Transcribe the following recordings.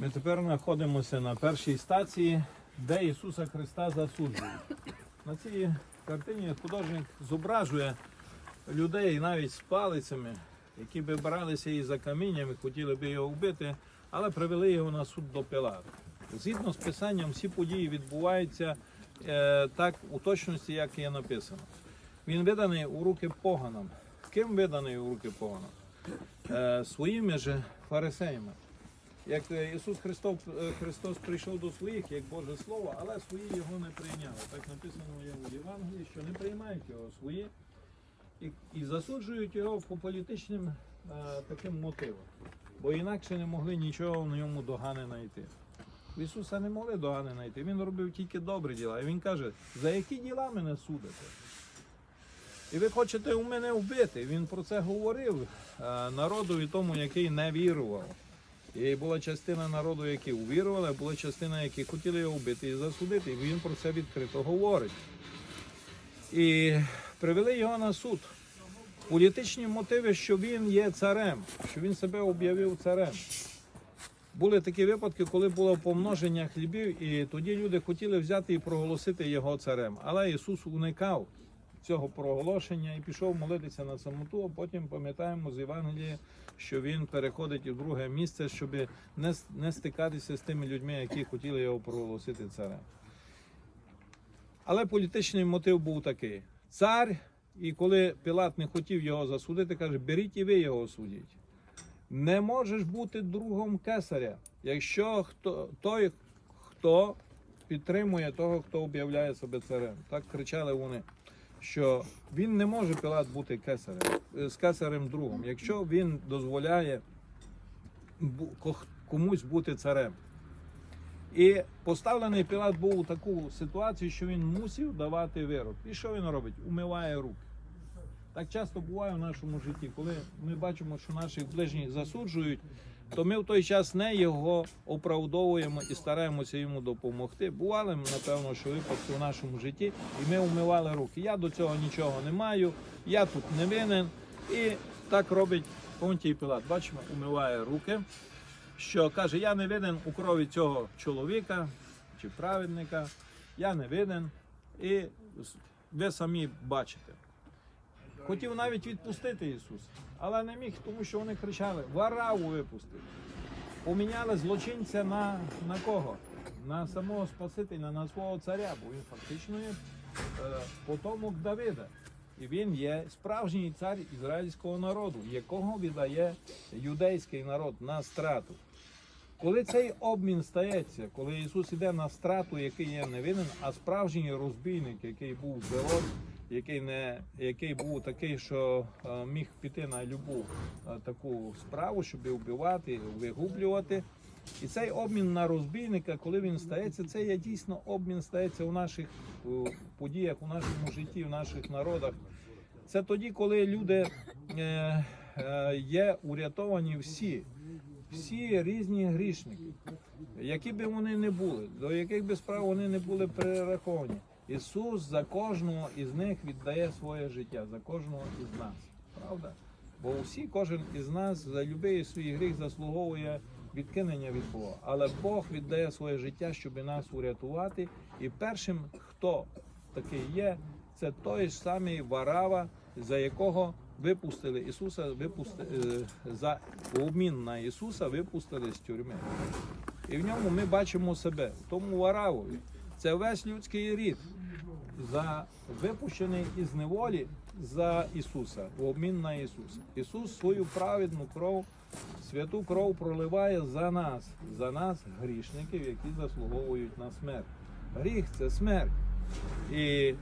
Ми тепер знаходимося на першій стації, де Ісуса Христа засуджують. На цій картині художник зображує людей навіть з палицями, які би бралися і за каміннями, хотіли би його вбити, але привели його на суд до Пилата. Згідно з писанням, всі події відбуваються е, так у точності, як є написано. Він виданий у руки поганам. Ким виданий у руки поганам? Е, своїми же фарисеями. Як е, Ісус Христос, е, Христос прийшов до своїх, як Боже Слово, але свої його не прийняли. Так написано у Євангелії, що не приймають його свої і, і засуджують його по політичним е, таким мотивам. Бо інакше не могли нічого в ньому догани знайти. В Ісуса не могли догани знайти. Він робив тільки добрі діла. І Він каже, за які діла мене судите? І ви хочете у мене вбити. Він про це говорив е, народу і тому, який не вірував. І була частина народу, які увірували, була частина, які хотіли його вбити і засудити. І він про це відкрито говорить. І привели його на суд. Політичні мотиви, що він є царем, що він себе об'явив царем. Були такі випадки, коли було помноження хлібів, і тоді люди хотіли взяти і проголосити його царем. Але Ісус уникав цього проголошення і пішов молитися на самоту, а потім пам'ятаємо з Євангелія, що він переходить у друге місце, щоб не, не стикатися з тими людьми, які хотіли його проголосити царем. Але політичний мотив був такий: цар, і коли Пілат не хотів його засудити, каже: беріть і ви його судіть. Не можеш бути другом кесаря, якщо хто, той, хто підтримує того, хто об'являє себе царем. Так кричали вони, що він не може Пілат бути кесарем, е, з кесарем другом, якщо він дозволяє комусь бути царем. І поставлений Пілат був у таку ситуацію, що він мусив давати вирок. І що він робить? Умиває руки. Так часто буває в нашому житті, коли ми бачимо, що наших ближніх засуджують, то ми в той час не його оправдовуємо і стараємося йому допомогти. Бували, напевно, що випадки в нашому житті, і ми умивали руки. Я до цього нічого не маю, я тут не винен. І так робить Понтій Пілат. Бачимо, умиває руки, що каже: Я не винен у крові цього чоловіка чи праведника, я не винен. І ви самі бачите. Хотів навіть відпустити Ісуса, але не міг, тому що вони кричали: Вараву випустити. Поміняли злочинця на, на кого? На самого Спасителя, на свого царя, бо він фактично є е, потомок Давида. І він є справжній цар ізраїльського народу, якого віддає юдейський народ на страту. Коли цей обмін стається, коли Ісус іде на страту, який є невинен, а справжній розбійник, який був зелот, який не який був такий, що е, міг піти на любу е, таку справу, щоб вбивати, вигублювати. І цей обмін на розбійника, коли він стається, це є дійсно обмін стається у наших подіях, у нашому житті, в наших народах. Це тоді, коли люди е, е, є урятовані всі, всі різні грішники, які би вони не були, до яких би справ вони не були перераховані. Ісус за кожного із них віддає своє життя, за кожного із нас. Правда? Бо всі, кожен із нас за будь-який свій гріх заслуговує відкинення від Бога. Але Бог віддає своє життя, щоб нас урятувати. І першим, хто такий є, це той ж самий Варава, за якого випустили Ісуса, випустили, за обмін на Ісуса випустили з тюрми. І в ньому ми бачимо себе, тому Варавові. Це весь людський рід, за випущений із неволі за Ісуса, в обмін на Ісуса. Ісус свою праведну кров, святу кров проливає за нас, за нас, грішників, які заслуговують на смерть. Гріх це смерть. І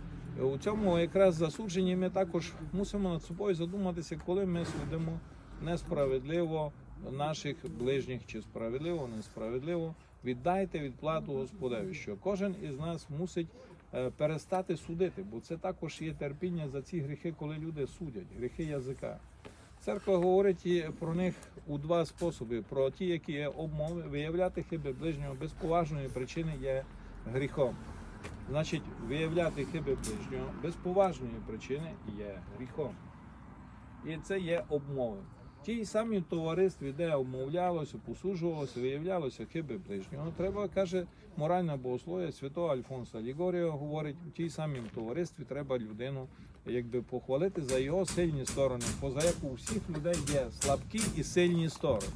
у цьому якраз засудженні ми також мусимо над собою задуматися, коли ми судимо несправедливо наших ближніх, чи справедливо, несправедливо. Віддайте відплату Господеві, що кожен із нас мусить перестати судити, бо це також є терпіння за ці гріхи, коли люди судять, гріхи язика. Церква говорить про них у два способи: про ті, які є обмови, виявляти хиби ближнього без поважної причини є гріхом. Значить, виявляти хиби ближнього без поважної причини є гріхом. І це є обмови. Тій самій товаристві, де обмовлялося, посуджувалося, виявлялося хиби ближнього, треба, каже, моральне богослов'я святого Альфонса Лігорія говорить, в тій самій товаристві треба людину якби похвалити за його сильні сторони, поза як у всіх людей є слабкі і сильні сторони.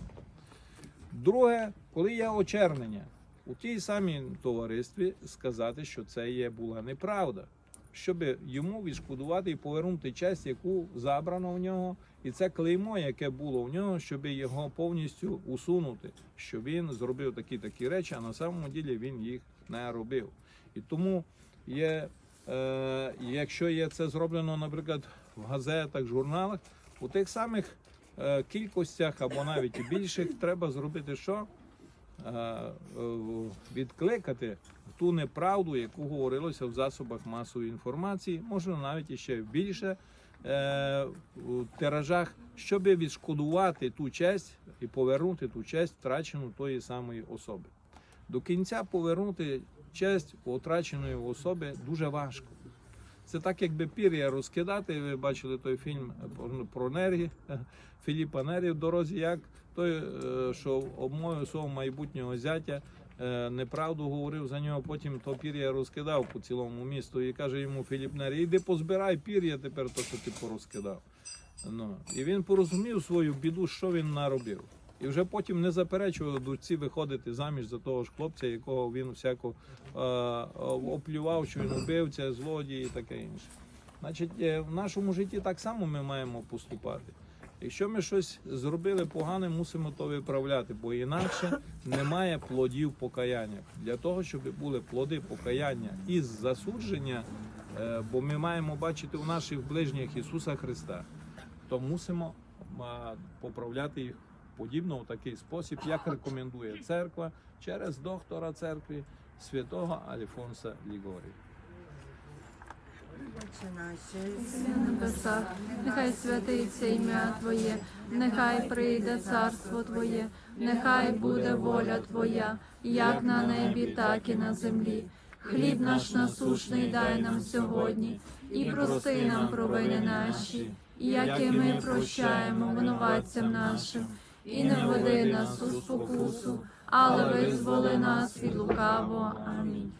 Друге, коли є очернення, у тій самій товаристві сказати, що це є була неправда, щоб йому відшкодувати і повернути честь, яку забрано в нього, і це клеймо, яке було в нього, щоб його повністю усунути, що він зробив такі такі речі, а на самому ділі він їх не робив. І тому є, е, якщо є це зроблено, наприклад, в газетах, журналах, у тих самих е, кількостях або навіть більших треба зробити що? Е, е, відкликати ту неправду, яку говорилося в засобах масової інформації, можна навіть іще більше в тиражах, щоб відшкодувати ту честь і повернути ту честь втрачену тої самої особи. До кінця повернути честь втраченої особи дуже важко. Це так, якби пір'я розкидати. Ви бачили той фільм про- Нері, Філіпа Нері в дорозі, як той, е, що обмовив свого майбутнього зятя, е, неправду говорив за нього, потім то пір'я розкидав по цілому місту і каже йому Філіп Нері, іди позбирай пір'я тепер, то що ти порозкидав. Ну, і він порозумів свою біду, що він наробив. І вже потім не заперечував дочці виходити заміж за того ж хлопця, якого він всяко е, оплював, що він убивця, злодій і таке інше. Значить, е, в нашому житті так само ми маємо поступати. Якщо ми щось зробили погане, мусимо то виправляти, бо інакше немає плодів покаяння. Для того, щоб були плоди покаяння із засудження, е, бо ми маємо бачити у наших ближніх Ісуса Христа, то мусимо поправляти їх подібно у такий спосіб, як рекомендує церква через доктора церкви святого Альфонса Лігорі. Отче наше, на небесах, нехай святиться ім'я Твоє, нехай прийде царство Твоє, нехай буде воля Твоя, як на небі, так і на землі. Хліб наш насушний дай нам сьогодні, і прости нам провини наші, які ми прощаємо винуватцям нашим, і не введи нас у спокусу, але визволи нас від лукавого. Амінь.